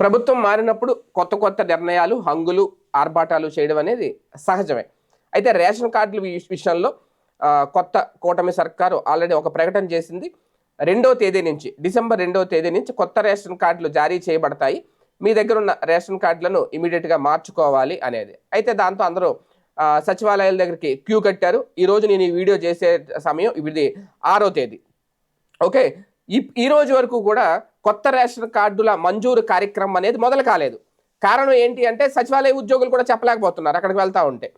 ప్రభుత్వం మారినప్పుడు కొత్త కొత్త నిర్ణయాలు హంగులు ఆర్భాటాలు చేయడం అనేది సహజమే. అయితే రేషన్ కార్డుల విషయంలో కొత్త కూటమి సర్కారు ఆల్రెడీ ఒక ప్రకటన చేసింది. రెండో తేదీ నుంచి డిసెంబర్ రెండో తేదీ నుంచి కొత్త రేషన్ కార్డులు జారీ చేయబడతాయి. మీ దగ్గర ఉన్న రేషన్ కార్డులను ఇమీడియట్గా మార్చుకోవాలి అనేది. అయితే దాంతో అందరూ సచివాలయాల దగ్గరికి క్యూ కట్టారు. ఈరోజు నేను ఈ వీడియో చేసే సమయం ఇది ఆరో తేదీ. ఓకే? ఈ ఈ రోజు వరకు కూడా కొత్త రేషన్ కార్డుల మంజూరు కార్యక్రమం అనేది మొదలు కాలేదు. కారణం ఏంటి అంటే సచివాలయ ఉద్యోగులు కూడా చెప్పలేకపోతున్నారు అక్కడికి వెళ్తూ ఉంటే.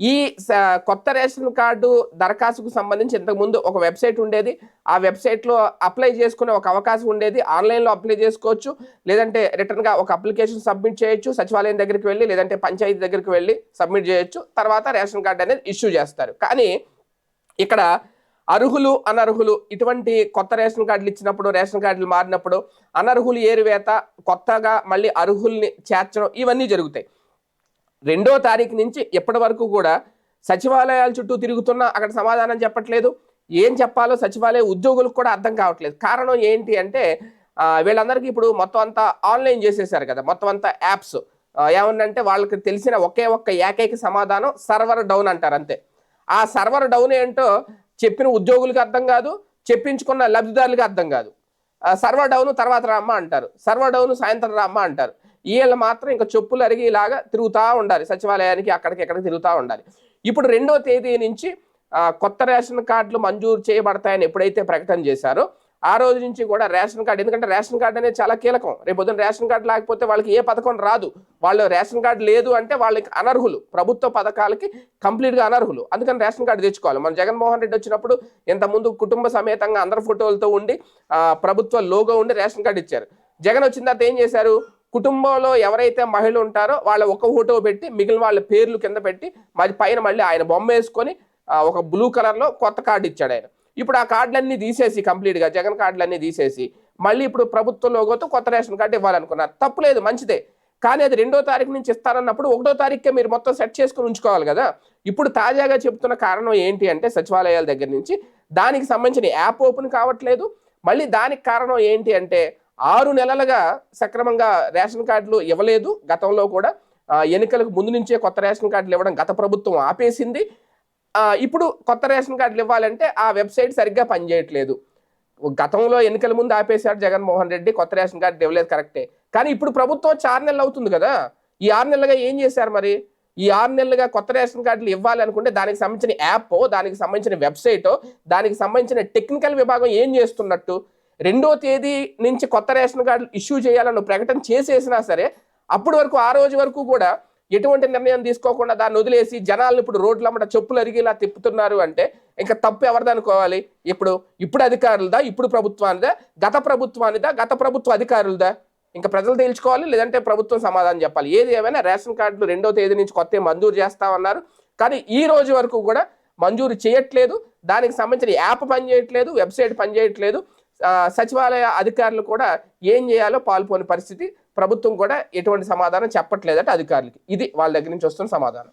ఈ స- కొత్త రేషన్ కార్డు దరఖాస్తుకు సంబంధించి ఇంతకుముందు ఒక వెబ్సైట్ ఉండేది. ఆ వెబ్సైట్లో అప్లై చేసుకునే ఒక అవకాశం ఉండేది. ఆన్లైన్లో అప్లై చేసుకోవచ్చు. లేదంటే రిటర్న్గా ఒక అప్లికేషన్ సబ్మిట్ చేయొచ్చు. సచివాలయం దగ్గరికి వెళ్ళి లేదంటే పంచాయతీ దగ్గరికి వెళ్ళి సబ్మిట్ చేయొచ్చు. తర్వాత రేషన్ కార్డు అనేది ఇష్యూ చేస్తారు. కానీ ఇక్కడ అర్హులు అనర్హులు ఇటువంటి కొత్త రేషన్ కార్డులు ఇచ్చినప్పుడు రేషన్ కార్డులు మారినప్పుడు అనర్హులు ఏరివేత కొత్తగా మళ్ళీ అర్హుల్ని చేర్చడం ఇవన్నీ జరుగుతాయి. రెండో తారీఖు నుంచి ఎప్పటి వరకు కూడా సచివాలయాల చుట్టూ తిరుగుతున్నా అక్కడ సమాధానం చెప్పట్లేదు. ఏం చెప్పాలో సచివాలయ ఉద్యోగులకు కూడా అర్థం కావట్లేదు. కారణం ఏంటి అంటే వీళ్ళందరికీ ఇప్పుడు మొత్తం అంతా ఆన్లైన్ చేసేసారు కదా మొత్తం అంతా యాప్స్. ఏమన్నంటే వాళ్ళకి తెలిసిన ఒకే ఒక్క ఏకైక సమాధానం సర్వర్ డౌన్ అంటారు అంతే. ఆ సర్వర్ డౌన్ ఏంటో చెప్పిన ఉద్యోగులకు అర్థం కాదు చెప్పించుకున్న లబ్ధిదారులకు అర్థం కాదు. సర్వర్ డౌన్ తర్వాత రామ్మ అంటారు. సర్వర్ డౌన్ సాయంత్రం రామ్మ అంటారు. వీళ్ళు మాత్రం ఇంకా చెప్పులు అరిగి ఇలాగా తిరుగుతూ ఉండాలి. సచివాలయానికి అక్కడికి ఎక్కడికి తిరుగుతూ ఉండాలి. ఇప్పుడు రెండో తేదీ నుంచి కొత్త రేషన్ కార్డులు మంజూరు చేయబడతాయని ఎప్పుడైతే ప్రకటన చేశారో ఆ రోజు నుంచి కూడా రేషన్ కార్డు ఎందుకంటే రేషన్ కార్డు అనేది చాలా కీలకం. రేపు పొద్దున్న రేషన్ కార్డు లేకపోతే వాళ్ళకి ఏ పథకం రాదు. వాళ్ళు రేషన్ కార్డు లేదు అంటే వాళ్ళకి అనర్హులు. ప్రభుత్వ పథకాలకి కంప్లీట్గా అనర్హులు. అందుకని రేషన్ కార్డు తెచ్చుకోవాలి. మన జగన్మోహన్ రెడ్డి వచ్చినప్పుడు ఇంతకుముందు కుటుంబ సమేతంగా అందరి ఫోటోలతో ఉండి ప్రభుత్వ లోగో ఉండి రేషన్ కార్డు ఇచ్చారు. జగన్ వచ్చిన తర్వాత ఏం చేశారు? కుటుంబంలో ఎవరైతే మహిళలు ఉంటారో వాళ్ళ ఒక ఫోటో పెట్టి మిగిలిన వాళ్ళ పేర్లు కింద పెట్టి మరి పైన మళ్ళీ ఆయన బొమ్మ వేసుకొని ఒక బ్లూ కలర్లో కొత్త కార్డు ఇచ్చాడు ఆయన. ఇప్పుడు ఆ కార్డులన్నీ తీసేసి కంప్లీట్గా జగన్ కార్డులన్నీ తీసేసి మళ్ళీ ఇప్పుడు ప్రభుత్వ లోగోతో కొత్త రేషన్ కార్డు ఇవ్వాలనుకున్నారు తప్పులేదు మంచిదే. కానీ అది రెండో తారీఖు నుంచి ఇస్తారన్నప్పుడు ఒకటో తారీఖుకే మీరు మొత్తం సెట్ చేసుకుని ఉంచుకోవాలి కదా. ఇప్పుడు తాజాగా చెప్తున్న కారణం ఏంటి అంటే సచివాలయాల దగ్గర నుంచి దానికి సంబంధించిన యాప్ ఓపెన్ కావట్లేదు. మళ్ళీ దానికి కారణం ఏంటి అంటే ఆరు నెలలుగా సక్రమంగా రేషన్ కార్డులు ఇవ్వలేదు. గతంలో కూడా ఎన్నికలకు ముందు నుంచే కొత్త రేషన్ కార్డులు ఇవ్వడం గత ప్రభుత్వం ఆపేసింది. ఇప్పుడు కొత్త రేషన్ కార్డులు ఇవ్వాలంటే ఆ వెబ్సైట్ సరిగ్గా పనిచేయట్లేదు. గతంలో ఎన్నికల ముందు ఆపేశాడు జగన్మోహన్ రెడ్డి కొత్త రేషన్ కార్డు ఇవ్వలేదు కరెక్టే. కానీ ఇప్పుడు ప్రభుత్వం వచ్చి ఆరు నెలలు అవుతుంది కదా. ఈ ఆరు నెలలుగా ఏం చేశారు మరి? ఈ ఆరు నెలలుగా కొత్త రేషన్ కార్డులు ఇవ్వాలనుకుంటే దానికి సంబంధించిన యాప్ దానికి సంబంధించిన వెబ్సైట్ దానికి సంబంధించిన టెక్నికల్ విభాగం ఏం చేస్తున్నట్టు? రెండో తేదీ నుంచి కొత్త రేషన్ కార్డులు ఇష్యూ చేయాలని ప్రకటన చేసేసినా సరే అప్పటి వరకు ఆ రోజు వరకు కూడా ఎటువంటి నిర్ణయం తీసుకోకుండా దాన్ని వదిలేసి జనాలను ఇప్పుడు రోడ్లమ్మట చెప్పులు అరిగేలా తిప్పుతున్నారు అంటే ఇంకా తప్పు ఎవరిది అనుకోవాలి? ఇప్పుడు ఇప్పుడు అధికారులదా? ఇప్పుడు ప్రభుత్వానిదా? గత ప్రభుత్వానిదా? గత ప్రభుత్వ అధికారులదా? ఇంకా ప్రజలు తేల్చుకోవాలి? లేదంటే ప్రభుత్వం సమాధానం చెప్పాలి? ఏది ఏమైనా రేషన్ కార్డులు రెండో తేదీ నుంచి కొత్త మంజూరు చేస్తామన్నారు. కానీ ఈ రోజు వరకు కూడా మంజూరు చేయట్లేదు. దానికి సంబంధించిన యాప్ పనిచేయట్లేదు వెబ్సైట్ పనిచేయట్లేదు. సచివాలయ అధికారులు కూడా ఏం చేయాలో పాల్పోని పరిస్థితి ప్రభుత్వం కూడా ఎటువంటి సమాధానం చెప్పట్లేదట అధికారులకి. ఇది వాళ్ళ దగ్గర నుంచి వస్తున్న సమాధానం.